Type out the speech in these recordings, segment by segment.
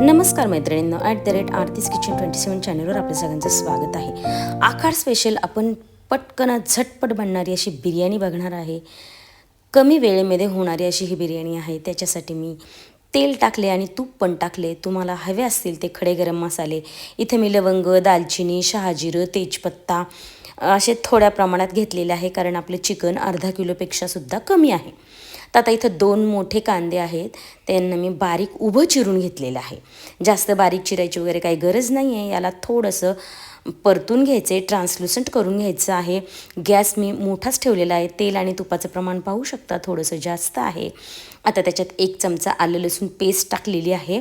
नमस्कार मैत्रिणींनो at the rate Aarti's kitchen twenty seven चॅनलवर आपल्या सगळ्यांचं स्वागत आहे. आखाड स्पेशल आपण पटकन झटपट बनणारी अशी बिर्याणी बघणार आहे. कमी वेळेमध्ये होणारी अशी ही बिर्याणी आहे. त्याच्यासाठी मी तेल टाकले आणि तूप पण टाकले. तुम्हाला हवे असतील ते खडे गरम मसाले. इथे मी लवंग दालचिनी शहाजिरं तेजपत्ता असे थोड्या प्रमाणात घेतलेले आहे. कारण आपलं चिकन अर्धा किलोपेक्षासुद्धा कमी आहे. तर आता इथं दोन मोठे कांदे आहेत. त्यांना मी बारीक उभं चिरून घेतलेलं आहे. जास्त बारीक चिरायची वगैरे काही गरज नाही आहे याला थोडंसं परतून घ्यायचे ट्रान्सलुसंट करून घ्यायचं आहे. गॅस मी मोठाच ठेवलेला आहे. तेल आणि तुपाचं प्रमाण पाहू शकता थोडंसं जास्त आहे. आता त्याच्यात एक चमचा आलं लसूण पेस्ट टाकलेली आहे.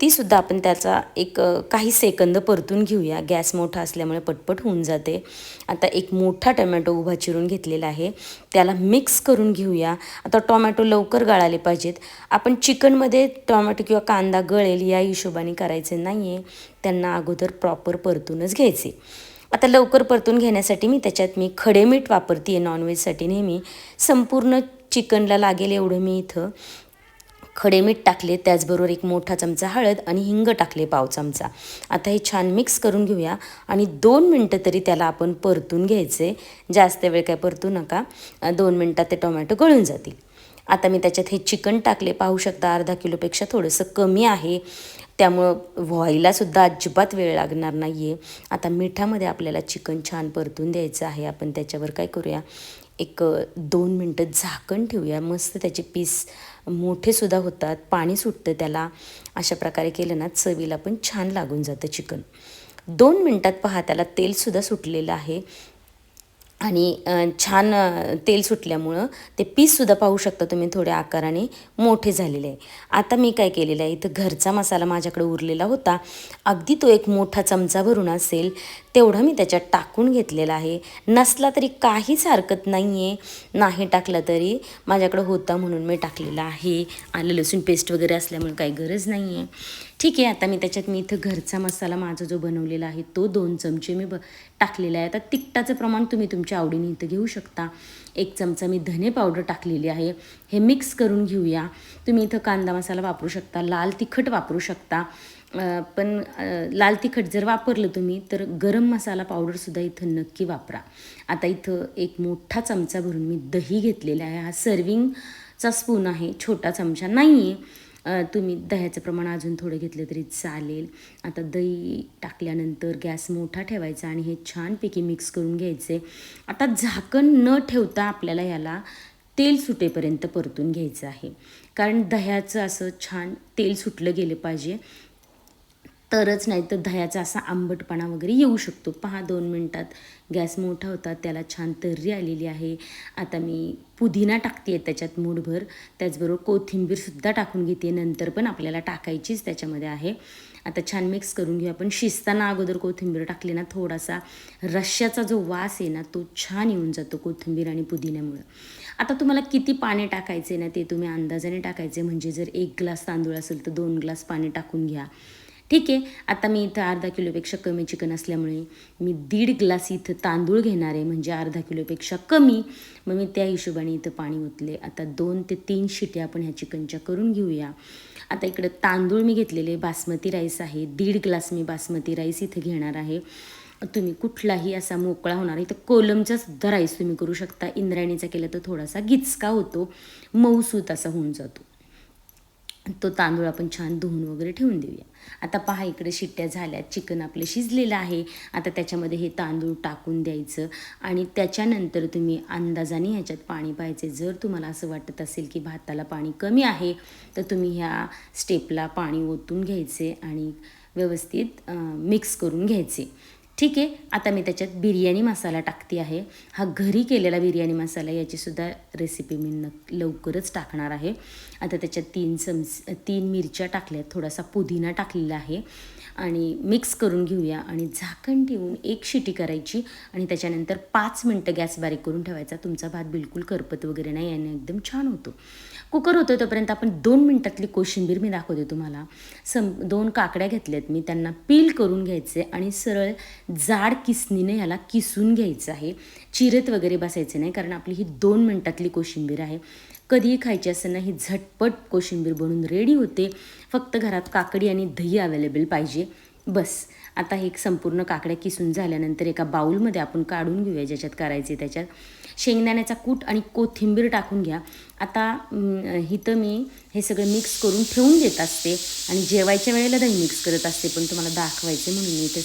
तीसुद्धा आपण त्याचा एक काही सेकंद परतून घेऊया. गॅस मोठा असल्यामुळे पटपट होऊन जाते. आता एक मोठा टमॅटो उभा चिरून घेतलेला आहे. त्याला मिक्स करून घेऊया. आता टोमॅटो लवकर गळाले पाहिजेत. आपण चिकनमध्ये टोमॅटो किंवा कांदा गळेल या हिशोबाने करायचे नाही आहे त्यांना अगोदर प्रॉपर परतूनच घ्यायचे. आता लवकर परतून घेण्यासाठी मी त्याच्यात मी खडे मीठ वापरते आहे नॉनव्हेजसाठी नेहमी. संपूर्ण चिकनला लागेल एवढं मी इथं. खडे मीठ टाकले त्याचबरोबर एक मोठा चमचा हळद आणि हिंग टाकले पाव चमचा. आता हे छान मिक्स करून घेऊया आणि दोन मिनटं तरी त्याला आपण परतून घ्यायचे. जास्त वेळ काय परतू नका. दोन मिनटात ते टोमॅटो गळून जातील. आता मी त्याच्यात हे चिकन टाकले. पाहू शकता अर्धा किलोपेक्षा थोडंसं कमी आहे. त्यामुळं व्हायलासुद्धा अजिबात वेळ लागणार नाही आहे आता मिठामध्ये आपल्याला चिकन छान परतून द्यायचं आहे. आपण त्याच्यावर काय करूया? एक दोन मिनटं झाकण ठेवूया. मस्त त्याचे पीस मोठेसुद्धा होतात. पाणी सुटतं त्याला. अशा प्रकारे केलं ना चवीला पण छान लागून जातं चिकन. दोन मिनटात पहा त्याला तेलसुद्धा सुटलेलं आहे. आणि छान तेल सुटल्यामुळं ते पीससुद्धा पाहू शकता तुम्ही थोड्या आकाराने. मोठे झालेले आहे. आता मी काय केलेलं आहे इथं घरचा मसाला माझ्याकडे उरलेला होता. अगदी तो एक मोठा चमचा भरून असेल. तेवढं मी त्याच्यात टाकून घेतलेलं आहे. नसला तरी काहीच हरकत नाही आहे नाही टाकला तरी माझ्याकडं होता म्हणून मी टाकलेला आहे. आलं लसूण पेस्ट वगैरे असल्यामुळे काही गरज नाही आहे ठीक आहे आता मी त्याच्यात मी इथं घरचा मसाला माझा जो बनवलेला आहे तो दोन चमचे मी ब टाकलेला आहे. आता तिखटाचं प्रमाण तुम्ही तुमच्या आवडीने इथं घेऊ शकता. एक चमचा मी धने पावडर टाकलेली आहे. हे मिक्स करून घेऊया. तुम्ही इथं कांदा मसाला वापरू शकता लाल तिखट वापरू शकता. पण लाल तिखट जर वापरलं तुम्ही तर गरम मसाला पावडरसुद्धा इथं नक्की वापरा. आता इथं एक मोठा चमचा भरून मी दही घेतलेला आहे. हा सर्विंगचा स्पून आहे छोटा चमचा नाही आहे तुम्ही दह्याचं प्रमाण अजून थोडं घेतलं तरी चालेल. आता दही टाकल्यानंतर गॅस मोठा ठेवायचा आणि हे छानपैकी मिक्स करून घ्यायचे. आता झाकण न ठेवता आपल्याला याला तेल सुटेपर्यंत परतून घ्यायचं आहे. कारण दह्याचं असं छान तेल सुटलं गेलं पाहिजे. तरच नाही तर दह्याचा असा आंबटपणा वगैरे येऊ शकतो. पहा दोन मिनटात गॅस मोठा होता त्याला छान तर्री आलेली आहे. आता मी पुदिना टाकते आहे त्याच्यात मूठभर. त्याचबरोबर कोथिंबीरसुद्धा टाकून घेते नंतर पण आपल्याला टाकायचीच त्याच्यामध्ये आहे. आता छान मिक्स करून घेऊ आपण. शिजताना अगोदर कोथिंबीर टाकली ना थोडासा रश्श्याचा जो वास आहे ना तो छान येऊन जातो कोथिंबीर आणि पुदिन्यामुळं. आता तुम्हाला किती पाणी टाकायचे ना ते तुम्ही अंदाजाने टाकायचे म्हणजे जर एक ग्लास तांदूळ असेल तर दोन ग्लास पाणी टाकून घ्या. ठीक आहे आता मी इथं अर्धा किलोपेक्षा कमी चिकन असल्यामुळे मी दीड ग्लास इथं तांदूळ घेणार आहे म्हणजे अर्धा किलोपेक्षा कमी. मग मी त्या हिशोबाने इथं पाणी ओतले. आता दोन ते तीन शिट्या आपण ह्या चिकनच्या करून घेऊया. आता इकडं तांदूळ मी घेतलेले बासमती राईस आहे. दीड ग्लास मी बासमती राईस इथं घेणार आहे. तुम्ही कुठलाही असा मोकळा होणार इथं कोलमचा सुद्धा राईस तुम्ही करू शकता. इंद्रायणीचा केला तर थोडासा गिचका होतो मऊसूत असा होऊन जातो. तो तांदूळ आपण छान धुवून वगैरे ठेवून देऊया. आता पहा इकडे शिट्ट्या झाल्या. चिकन आपलं शिजलेलं आहे. आता त्याच्यामध्ये हे तांदूळ टाकून द्यायचं. आणि त्याच्यानंतर तुम्ही अंदाजाने ह्याच्यात पाणी पाहायचे. जर तुम्हाला असं वाटत असेल की भाताला पाणी कमी आहे तर तुम्ही ह्या स्टेपला पाणी ओतून घ्यायचे आणि व्यवस्थित मिक्स करून घ्यायचे. ठीक आहे आता मी त्याच्यात बिर्याणी मसाला टाकते आहे. हा घरी केलेला बिर्याणी मसाला याचीसुद्धा रेसिपी मी नक लवकरच टाकणार आहे. आता त्याच्यात तीन चमच तीन मिरच्या टाकल्यात थोडासा पुदिना टाकलेला आहे. आणि मिक्स करून घेऊया आणि झाकण ठेवून एक शिटी करायची आणि त्याच्यानंतर पाच मिनटं गॅस बारीक करून ठेवायचा. तुमचा भात बिलकुल करपत वगैरे नाही याने एकदम छान होतो. कुकर होतो तोपर्यंत आपण दोन मिनटातली कोशिंबीर मी दाखवते तुम्हाला. सम दोन काकड्या घेतल्यात मी. त्यांना पील करून घ्यायचे आणि सरळ जाड किसनीने ह्याला किसून घ्यायचं आहे. चिरत वगैरे बसायचे नाही कारण आपली ही दोन मिनटातली कोशिंबीर आहे. कधीही खायची असं ही झटपट कोशिंबीर बनून रेडी होते. फक्त घरात काकडी आणि दही अवेलेबल पाहिजे. बस. आता हे एक संपूर्ण काकड्या किसून झाल्यानंतर एका बाऊलमध्ये आपण काढून घेऊया ज्याच्यात करायचे त्याच्यात. शेंगदाण्याचा कूट आणि कोथिंबीर टाकून घ्या. आता इथं मी हे सगळं मिक्स करून ठेवून देत असते आणि जेवायच्या वेळेला दही मिक्स करत असते पण तुम्हाला दाखवायचे म्हणून मी ते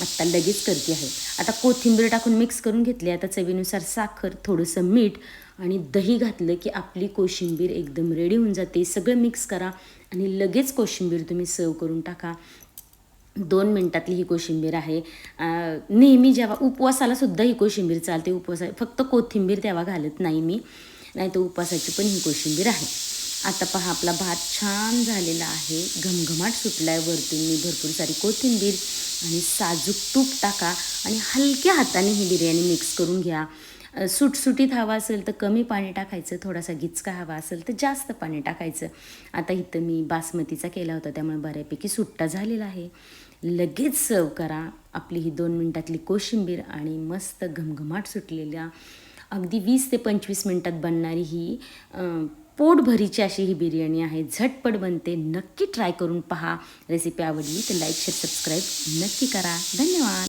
आत्ता लगेच करते आहे. आता कोथिंबीर टाकून मिक्स करून घेतली आता चवीनुसार साखर थोडंसं मीठ आणि दही घातलं की आपली कोशिंबीर एकदम रेडी होऊन जाते. सगळं मिक्स करा आणि लगेच कोशिंबीर तुम्ही सर्व करून टाका. दोन मिनटातली ही कोशिंबीर आहे. नेहमी जेव्हा उपवासाला सुद्धा ही कोशिंबीर चालते. उपवासा फक्त कोथिंबीर तेव्हा घालत नाही मी. नाही तर उपवासाची पण ही कोशिंबीर आहे. आता पहा आपला भात छान झालेला आहे. घमघमाट सुटला आहे वरतून. मी भरपूर सारी कोथिंबीर आणि साजूक तूप टाका आणि हलक्या हाताने ही बिर्याणी मिक्स करून घ्या. सुटसुटीत हवा असेल तर कमी पाणी टाकायचं थोडासा गिचका हवा असेल तर जास्त पाणी टाकायचं. आता इथं मी बासमतीचा केला होता त्यामुळे बऱ्यापैकी सुट्टा झालेला आहे. लगेच सर्व करा. आपली ही दोन मिनटातली कोशिंबीर आणि मस्त घमघमाट सुटलेल्या अगदी वीस ते पंचवीस मिनटात बनणारी ही पोटभरीची अशी ही बिर्याणी आहे. झटपट बनते. नक्की ट्राय करून पहा. रेसिपी आवडली तर लाईक शेअर सबस्क्राईब नक्की करा. धन्यवाद.